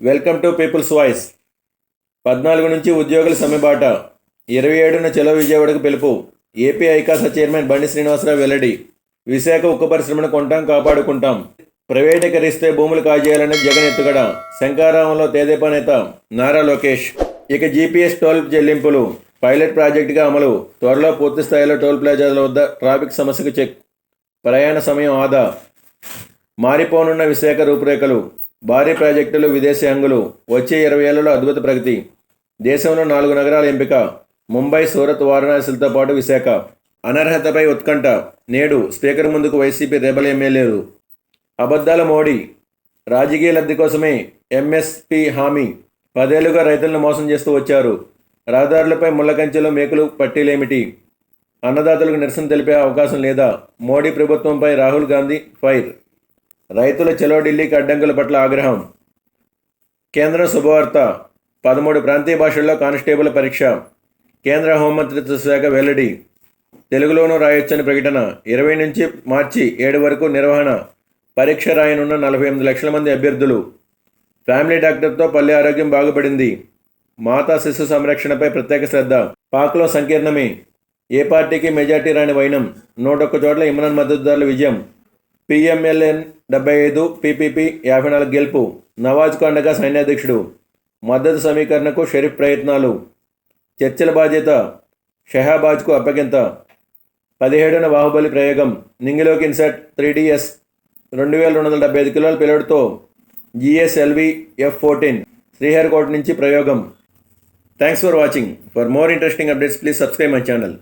Welcome to peoples voice పద్నాలుగు నుంచి ఉద్యోగుల సమ్మెబాట ఇరవై ఏడున చెలో విజయవాడకు పిలుపు. ఏపీ ఐకాస చైర్మన్ బండి శ్రీనివాసరావు వెల్లడి. విశాఖ ఉక్కు పరిశ్రమను కొంటాం కాపాడుకుంటాం. ప్రైవేటీకరిస్తే భూములు కాజేయాలని జగన్ ఎత్తుగడ. శంకారావంలో తేదేపా నేత నారా లోకేష్. ఇక జీపీఎస్ టోల్ చెల్లింపులు. పైలట్ ప్రాజెక్టుగా అమలు. త్వరలో పూర్తి స్థాయిలో టోల్ ప్లాజాల వద్ద ట్రాఫిక్ సమస్యకు చెక్. ప్రయాణ సమయం ఆదా. మారిపోనున్న విశాఖ రూపురేఖలు. భారీ ప్రాజెక్టులు విదేశీ అంగులు వచ్చే ఇరవై ఏళ్ళలో అద్భుత ప్రగతి. దేశంలో నాలుగు నగరాల ఎంపిక ముంబై సూరత్ వారణాసిలతో పాటు విశాఖ. అనర్హతపై ఉత్కంఠ నేడు స్పీకర్ ముందుకు వైసీపీ రెబల్ ఎమ్మెల్యేలు. అబద్ధాల మోడీ రాజకీయ లబ్ధి కోసమే ఎంఎస్పి హామీ. పదేళ్ళుగా రైతులను మోసం చేస్తూ వచ్చారు. రహదారులపై ముళ్ళకంచెలో మేకులు పట్టీలేమిటి? అన్నదాతలకు నిరసన తెలిపే అవకాశం లేదా? మోడీ ప్రభుత్వంపై రాహుల్ గాంధీ ఫైర్ రైతుల చలో ఢిల్లీకి అడ్డంకుల పట్ల ఆగ్రహం. కేంద్రం శుభవార్త పదమూడు ప్రాంతీయ భాషల్లో కానిస్టేబుల్ పరీక్ష కేంద్ర హోంమంత్రిత్వ శాఖ వెల్లడి తెలుగులోనూ రాయొచ్చని ప్రకటన ఇరవై నుంచి మార్చి ఏడు వరకు నిర్వహణ పరీక్ష రాయనున్న నలభై ఎనిమిది లక్షల మంది అభ్యర్థులు. ఫ్యామిలీ డాక్టర్తో పల్లె ఆరోగ్యం బాగుపడింది. మాతా శిశు సంరక్షణపై ప్రత్యేక శ్రద్ధ. పాక్లో సంకీర్ణమే. ఏ పార్టీకి మెజార్టీ రాని వైనం. నూటొక్క చోట్ల ఇమ్రాన్ మద్దతుదారుల విజయం. పిఎంఎల్ఎన్ డెబ్బై ఐదు పీపీపీ యాభై నాలుగు గెలుపు. నవాజ్ అండగా సైన్యాధ్యక్షుడు. మద్దతు సమీకరణకు షరీఫ్ ప్రయత్నాలు. చర్చల బాధ్యత. షెహాబాజ్కు అప్పగింత. పదిహేడున బాహుబలి ప్రయోగం. నింగిలోకి ఇన్సర్ట్ త్రీ డిఎస్. రెండు వేల రెండు వందల డెబ్బై ఐదు కిలోల పిల్లడితో జిఎస్ఎల్వి ఎఫ్ ఫోర్టీన్. శ్రీహరికోట నుంచి ప్రయోగం. Thanks for watching. For more interesting updates please subscribe my channel.